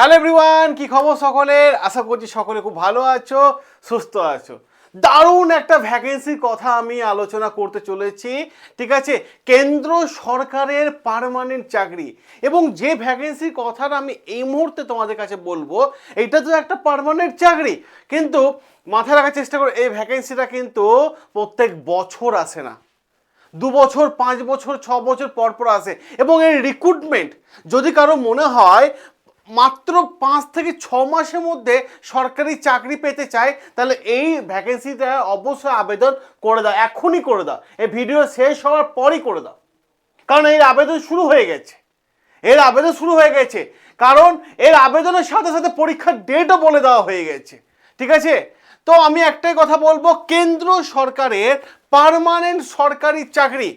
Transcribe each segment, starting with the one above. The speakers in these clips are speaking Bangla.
হ্যালো এভরিওয়ান কি খবর সকলের? আশা করছি সকলে খুব ভালো আছো, সুস্থ আছো। দারুণ একটা ভ্যাকেন্সির কথা আমি আলোচনা করতে চলেছি, ঠিক আছে? কেন্দ্র সরকারের পার্মানেন্ট চাকরি। এবং যে ভ্যাকেন্সির কথাটা আমি এই মুহূর্তে তোমাদের কাছে বলব, এটা তো একটা পারমানেন্ট চাকরি। কিন্তু মাথায় রাখার চেষ্টা করো, এই ভ্যাকেন্সিটা কিন্তু প্রত্যেক বছর আসে না। দু বছর, পাঁচ বছর, ছ বছর পর পর আসে। এবং এই রিক্রুটমেন্ট যদি কারও মনে হয় মাত্র পাঁচ থেকে ছ মাসের মধ্যে সরকারি চাকরি পেতে চায়, তাহলে এই ভ্যাকেন্সিটা অবশ্যই আবেদন করে দাও, এখনই করে দাও। এই ভিডিও শেষ হওয়ার পরই করে দাও। কারণ এর আবেদন শুরু হয়ে গেছে। এর আবেদন শুরু হয়ে গেছে। কারণ এর আবেদনের সাথে সাথে পরীক্ষার ডেটও বলে দেওয়া হয়ে গেছে। ঠিক আছে? তো আমি একটাই কথা বলব, কেন্দ্র সরকারের পার্মানেন্ট সরকারি চাকরি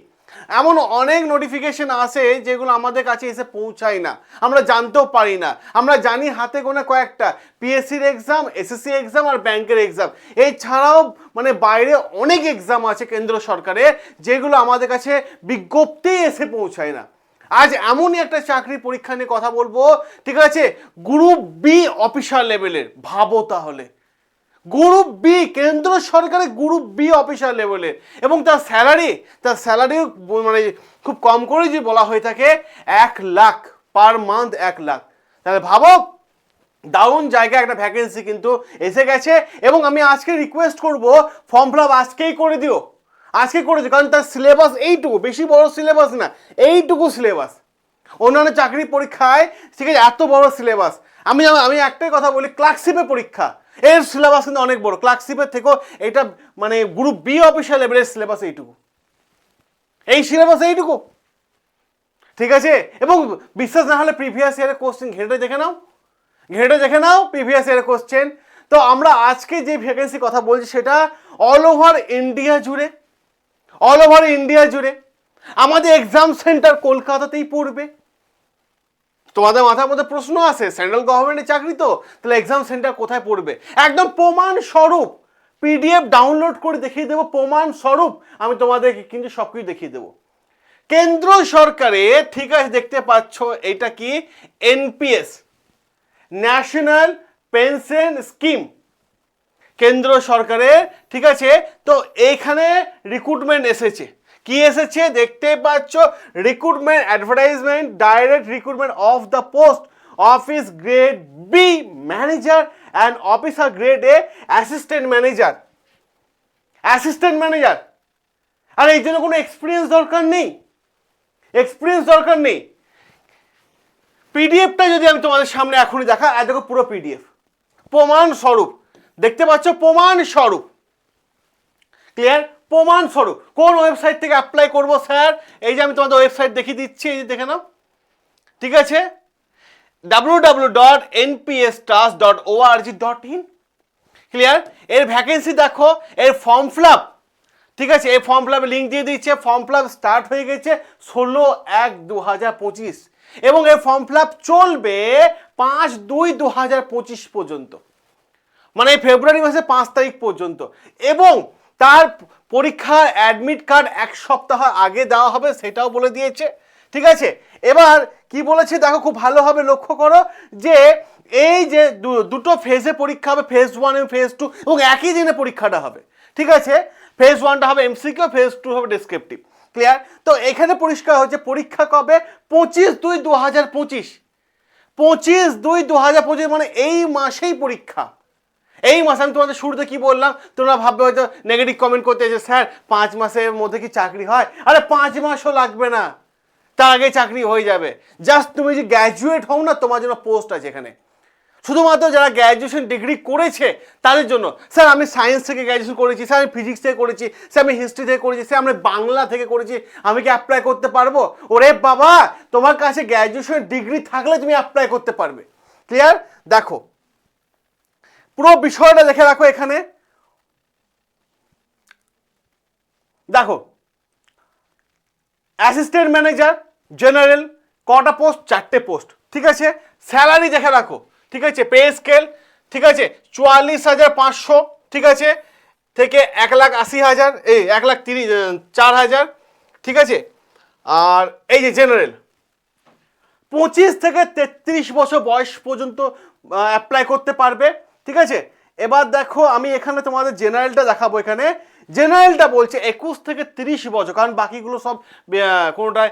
এমন অনেক নোটিফিকেশন আসে যেগুলো আমাদের কাছে এসে পৌঁছায় না। আমরা জানতেও পারি না। আমরা জানি হাতে গোনা কয়েকটা পিএসসির এক্সাম এসএসসি এক্সাম আর ব্যাংকের এক্সাম এছাড়াও মানে বাইরে অনেক এক্সাম আছে কেন্দ্র সরকারের, যেগুলো আমাদের কাছে বিজ্ঞপ্তি এসে পৌঁছায় না। আজ এমনই একটা চাকরি পরীক্ষা নিয়ে কথা বলব। ঠিক আছে? গ্রুপ বি অফিসার লেভেলের ভাবো তাহলে। গ্রুপ বি কেন্দ্র সরকারের গ্রুপ বি অফিসার লেভেলে এবং তার স্যালারি তার স্যালারিও মানে খুব কম করে যে বলা হয়ে থাকে, এক লাখ পার মান্থ এক লাখ। তাহলে ভাবো, দারুণ জায়গায় একটা ভ্যাকেন্সি কিন্তু এসে গেছে। এবং আমি আজকে রিকোয়েস্ট করব ফর্ম ফিল আজকেই করে দিও। আজকে করে দিও, কারণ তার সিলেবাস এইটুকু, বেশি বড় সিলেবাস না, এইটুকু সিলেবাস অন্যান্য চাকরি পরীক্ষায় ঠিক আছে এত বড় সিলেবাস আমি আমি একটাই কথা বলি ক্লার্কশিপের পরীক্ষা। এর সিলেবাস কিন্তু অনেক বড়। ক্লার্কশিপের থেকেও এটা মানে গ্রুপ বি অফিসিয়াল লেভেলের সিলেবাস এইটুকু। এই সিলেবাস এইটুকু। ঠিক আছে? এবং বিশ্বাস না হলে প্রিভিয়াস ইয়ারের কোশ্চেন ঘেটে দেখে নাও। ঘেটে দেখে নাও প্রিভিয়াস ইয়ারের কোশ্চেন তো আমরা আজকে যে ভ্যাকেন্সি কথা বলছি সেটা অল ওভার ইন্ডিয়া জুড়ে অল ওভার ইন্ডিয়া জুড়ে। আমাদের এক্সাম সেন্টার কলকাতাতেই পড়বে। তোমাদের মাথার মধ্যে প্রশ্ন আছে সেন্ট্রাল গভর্নমেন্টের চাকরি তো, তাহলে এক্সাম সেন্টার কোথায় পড়বে? একদম প্রমাণ স্বরূপ পিডিএফ ডাউনলোড করে দেখিয়ে দেবো, প্রমাণ স্বরূপ, আমি তোমাদেরকে কিন্তু সব কিছু দেখিয়ে দেবো। কেন্দ্র সরকারে, ঠিক আছে, দেখতে পাচ্ছ, এটা কি? এনপিএস ন্যাশনাল পেনশন স্কিম কেন্দ্র সরকারের ঠিক আছে, তো এইখানে রিক্রুটমেন্ট এসেছে। কি এসেছে দেখতে পাচ্ছ? Recruitment advertisement direct recruitment of the post office grade B manager and officer grade A assistant manager assistant manager আর, এই জন্য কোনো এক্সপিরিয়েন্স দরকার নেই। এক্সপিরিয়েন্স দরকার নেই। পিডিএফটা যদি আমি তোমাদের সামনে এখনই দেখা, আর দেখো পুরো পিডিএফ প্রমাণ স্বরূপ। দেখতে পাচ্ছ প্রমাণ স্বরূপ। ক্লিয়ার প্রমাণ স্বরূপ। কোন ওয়েবসাইট থেকে অ্যাপ্লাই করব, স্যার? এই যে আমি তোমাদের ওয়েবসাইট দেখিয়ে দিচ্ছি, এই যে দেখে নাও। ঠিক আছে? W W dot NPS trust dot ORG dot in clear এর ভ্যাকেন্সি দেখো, এর ফর্ম ফিল ঠিক আছে? এই ফর্ম ফিল লিঙ্ক দিয়ে দিচ্ছে ফর্ম ফিল স্টার্ট হয়ে গেছে ষোলো এক দু হাজার পঁচিশ। এবং এই ফর্ম ফিল চলবে পাঁচ দুই দু হাজার পঁচিশ পর্যন্ত। মানে ফেব্রুয়ারি মাসে পাঁচ তারিখ পর্যন্ত। এবং তার পরীক্ষার অ্যাডমিট কার্ড এক সপ্তাহ আগে দেওয়া হবে, সেটাও বলে দিয়েছে। ঠিক আছে? এবার কি বলেছে দেখো, খুব ভালোভাবে লক্ষ্য করো যে এই যে দুটো ফেজে পরীক্ষা হবে ফেজ ওয়ান এবং ফেজ টু এবং একই দিনে পরীক্ষাটা হবে। ঠিক আছে? ফেজ ওয়ানটা হবে এমসিকিউ ফেজ টু হবে ডেসক্রিপটিভ ক্লিয়ার তো এখানে পরিষ্কার হচ্ছে পরীক্ষা কবে? পঁচিশ দুই দু হাজার পঁচিশ। পঁচিশ দুই দু হাজার পঁচিশ মানে এই মাসেই পরীক্ষা। এই মাসে আমি তোমাদের শুরুতে কি বললাম? তোমরা ভাববে হয়তো নেগেটিভ কমেন্ট করতে যে স্যার, পাঁচ মাসের মধ্যে কি চাকরি হয়? আরে পাঁচ মাসও লাগবে না। তার আগে চাকরি হয়ে যাবে। জাস্ট তুমি যে গ্র্যাজুয়েট হও না, তোমার জন্য পোস্ট আছে এখানে। শুধুমাত্র যারা গ্র্যাজুয়েশন ডিগ্রি করেছে, তাদের জন্য। স্যার, আমি সায়েন্স থেকে গ্র্যাজুয়েশন করেছি, স্যার, আমি ফিজিক্স থেকে করেছি, স্যার, আমি হিস্ট্রি থেকে করেছি, স্যার, আমি বাংলা থেকে করেছি। আমি কি অ্যাপ্লাই করতে পারব? ওরে বাবা, তোমার কাছে গ্র্যাজুয়েশন ডিগ্রি থাকলে তুমি অ্যাপ্লাই করতে পারবে। ক্লিয়ার দেখো পুরো বিষয়টা দেখে রাখো এখানে। দেখো অ্যাসিস্ট্যান্ট ম্যানেজার জেনারেল কটা পোস্ট চারটে পোস্ট ঠিক আছে? স্যালারি দেখে রাখো, ঠিক আছে? পে স্কেল ঠিক আছে? চুয়াল্লিশ হাজার পাঁচশো, ঠিক আছে? থেকে এক লাখ আশি হাজার, এই এক লাখ তিরিশ চার হাজার, ঠিক আছে? আর এই যে জেনারেল পঁচিশ থেকে তেত্রিশ বছর বয়স পর্যন্ত অ্যাপ্লাই করতে পারবে। ঠিক আছে? এবার দেখো, আমি এখানে তোমাদের জেনারেলটা দেখাবো এখানে। জেনারেলটা বলছে একুশ থেকে তিরিশ বছর, কারণ বাকিগুলো সব কোনোটায়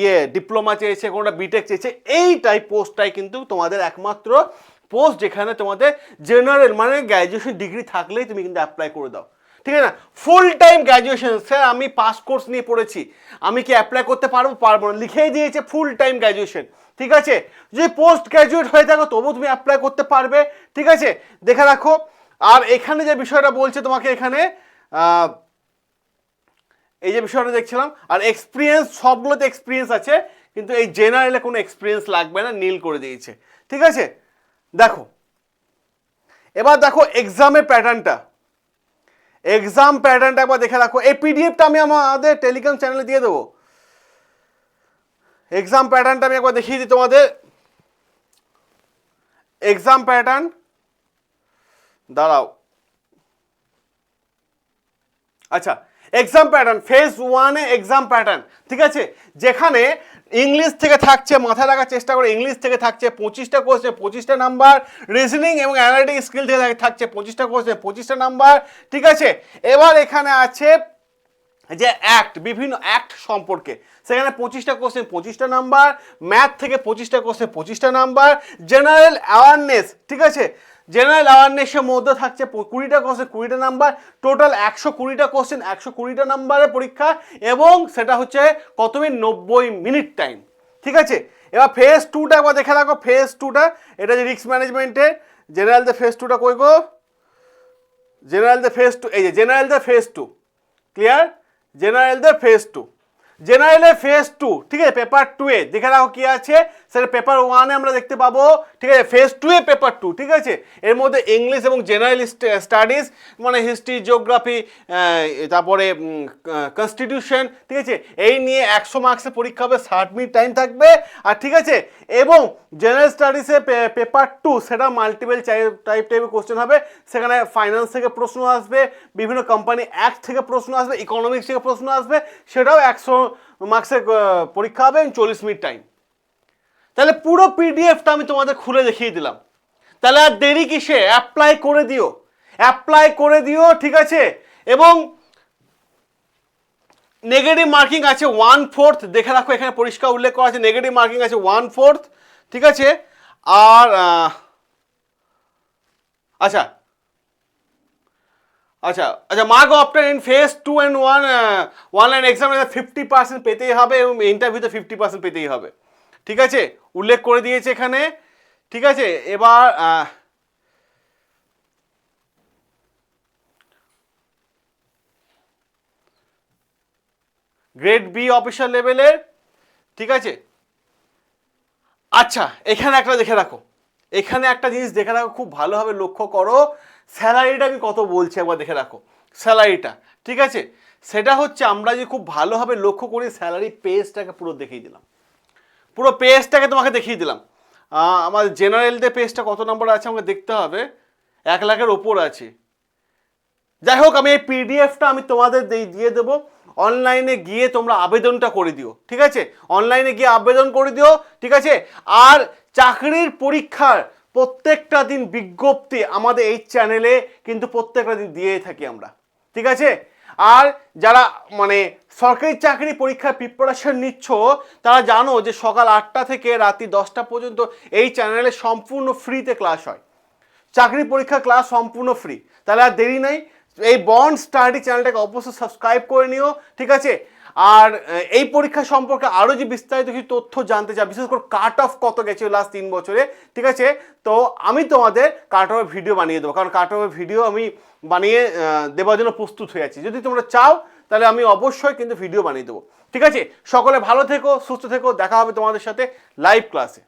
ইয়ে ডিপ্লোমা চেয়েছে, কোনোটা বিটেক চেয়েছে, এইটাই পোস্টটাই কিন্তু তোমাদের একমাত্র পোস্ট যেখানে তোমাদের জেনারেল মানে গ্র্যাজুয়েশন ডিগ্রি থাকলেই তুমি কিন্তু অ্যাপ্লাই করে দাও। ঠিক আছে না? ফুল টাইম গ্র্যাজুয়েশন স্যার আমি পাস কোর্স নিয়ে পড়েছি। আমি কি অ্যাপ্লাই করতে পারব? পারব না। লিখেই দিয়েছে ফুল টাইম গ্র্যাজুয়েশন ঠিক আছে? যদি পোস্ট গ্র্যাজুয়েট হয়ে থাকো, তবুও তুমি অ্যাপ্লাই করতে পারবে। ঠিক আছে? দেখে রাখো। আর এখানে যে বিষয়টা বলছে তোমাকে এখানে এই যে বিষয়টা দেখছিলাম, আর এক্সপিরিয়েন্স সবগুলোতে এক্সপিরিয়েন্স আছে, কিন্তু এই জেনারেলে কোনো এক্সপিরিয়েন্স লাগবে না, নীল করে দিয়েছে। ঠিক আছে? দেখো। এবার দেখো এক্সামের প্যাটার্নটা এক্সাম প্যাটার্নটা একবার দেখে রাখো। এই পিডিএফটা আমি আমাদের টেলিগ্রাম চ্যানেলে দিয়ে দেবো। এক্সাম প্যাটার্নটা আমি একবার দেখিয়ে দিই তোমাদের। এক্সাম প্যাটার্ন দাঁড়াও। আচ্ছা এক্সাম প্যাটার্ন ফেজ ওয়ানে এক্সাম প্যাটার্ন ঠিক আছে? যেখানে ইংলিশ থেকে থাকছে, মাথায় রাখার চেষ্টা করে ইংলিশ থেকে থাকছে, পঁচিশটা কোর্সে পঁচিশটা নাম্বার রিজনিং এবং অ্যানালিটিক স্কিল থেকে থাক- থাকছে, পঁচিশটা কোর্সে পঁচিশটা নাম্বার ঠিক আছে? এবার এখানে আছে যে অ্যাক্ট বিভিন্ন অ্যাক্ট সম্পর্কে। সেখানে পঁচিশটা কোশ্চেন পঁচিশটা নাম্বার ম্যাথ থেকে পঁচিশটা কোশ্চেন পঁচিশটা নাম্বার জেনারেল অ্যাওয়ারনেস ঠিক আছে? জেনারেল অ্যাওয়ারনেসের মধ্যে থাকছে কুড়িটা কোশ্চেন কুড়িটা নাম্বার টোটাল একশো কুড়িটা কোশ্চেন একশো কুড়িটা নাম্বারের পরীক্ষা, এবং সেটা হচ্ছে কত মিনিট নব্বই মিনিট টাইম ঠিক আছে? এবার ফেজ টুটা একবার দেখে রাখো ফেজ টুটা এটা যে রিস্ক ম্যানেজমেন্টের জেনারেল দ্য ফেজ টুটা কই গো? জেনারেল দ্য ফেজ টু এই যে general the phase two clear জেনারেলদের phase two জেনারেলের ফেজ টু ঠিক আছে পেপার টুয়ে দেখে রাখো কি আছে। সেটা পেপার ওয়ানে আমরা দেখতে পাবো, ঠিক আছে ফেজ টু এ পেপার টু ঠিক আছে? এর মধ্যে ইংলিশ এবং জেনারেল স্টাডিজ মানে হিস্ট্রি জিওগ্রাফি তারপরে কনস্টিটিউশন ঠিক আছে? এই নিয়ে একশো মার্কসের পরীক্ষা হবে ষাট মিনিট টাইম থাকবে, আর ঠিক আছে? এবং জেনারেল স্টাডিজে পেপার টু সেটা মাল্টিপল টাইপ টাইপের কোশ্চেন হবে। সেখানে ফাইন্যান্স থেকে প্রশ্ন আসবে, বিভিন্ন কোম্পানি অ্যাক্ট থেকে প্রশ্ন আসবে ইকোনমিক্স থেকে প্রশ্ন আসবে, সেটাও একশো মার্কসের পরীক্ষা হবে, চল্লিশ মিনিট টাইম তাহলে পুরো পিডিএফটা আমি তোমাদের খুলে দেখিয়ে দিলাম। তাহলে আর দেরি কিসে? অ্যাপ্লাই করে দিও। অ্যাপ্লাই করে দিও, ঠিক আছে? এবং নেগেটিভ মার্কিং আছে ওয়ান ফোর্থ দেখে রাখো, এখানে পরিষ্কার উল্লেখ করা আছে নেগেটিভ মার্কিং আছে ওয়ান ফোর্থ ঠিক আছে? আর আচ্ছা। আচ্ছা আচ্ছা mark after in phase two and one one line exam fifty percent পেতেই হবে এবং ইন্টারভিউতে ফিফটি পার্সেন্ট পেতেই হবে। ঠিক আছে? উল্লেখ করে দিয়েছে এখানে। ঠিক আছে? এবার গ্রেড বি অফিসার লেভেলের ঠিক আছে? আচ্ছা এখানে একটা দেখে রাখো। এখানে একটা জিনিস দেখে রাখো, খুব ভালোভাবে লক্ষ্য করো। স্যালারিটা আমি কত বলছি একবার দেখে রাখো। স্যালারিটা ঠিক আছে? সেটা হচ্ছে আমরা যে খুব ভালোভাবে লক্ষ্য করি স্যালারি পেজটাকে পুরো দেখিয়ে দিলাম। পুরো পেজটাকে তোমাকে দেখিয়ে দিলাম। আমার জেনারেলদের পেজটা কত নম্বর আছে আমাকে দেখতে হবে। এক লাখের ওপর আছে। যাই হোক, আমি এই পিডিএফটা আমি তোমাদের দিয়ে দেবো। অনলাইনে গিয়ে তোমরা আবেদনটা করে দিও, ঠিক আছে? অনলাইনে গিয়ে আবেদন করে দিও, ঠিক আছে? আর চাকরির পরীক্ষার প্রত্যেকটা দিন বিজ্ঞপ্তি আমাদের এই চ্যানেলে কিন্তু প্রত্যেকটা দিন দিয়ে থাকি আমরা, ঠিক আছে? আর যারা মানে সরকারি চাকরি পরীক্ষার প্রিপারেশন নিচ্ছ, তারা জানো যে সকাল আটটা থেকে রাত্রি দশটা পর্যন্ত এই চ্যানেলে সম্পূর্ণ ফ্রিতে ক্লাস হয়। চাকরি পরীক্ষা ক্লাস সম্পূর্ণ ফ্রি তাহলে আর দেরি নাই। এই বন্ড স্টাডি চ্যানেলটাকে অবশ্যই সাবস্ক্রাইব করে নিও, ঠিক আছে? আর এই পরীক্ষা সম্পর্কে আরও যে বিস্তারিত কিছু তথ্য জানতে চাই, বিশেষ করে কাট অফ কত গেছে লাস্ট তিন বছরে, ঠিক আছে? তো আমি তোমাদের কাট অফের ভিডিও বানিয়ে দেবো। কারণ কাট অফের ভিডিও আমি বানিয়ে দেওয়ার জন্য প্রস্তুত হয়ে আছি। যদি তোমরা চাও, তাহলে আমি অবশ্যই কিন্তু ভিডিও বানিয়ে দেবো। ঠিক আছে? সকলে ভালো থেকো, সুস্থ থেকো, দেখা হবে তোমাদের সাথে লাইভ ক্লাসে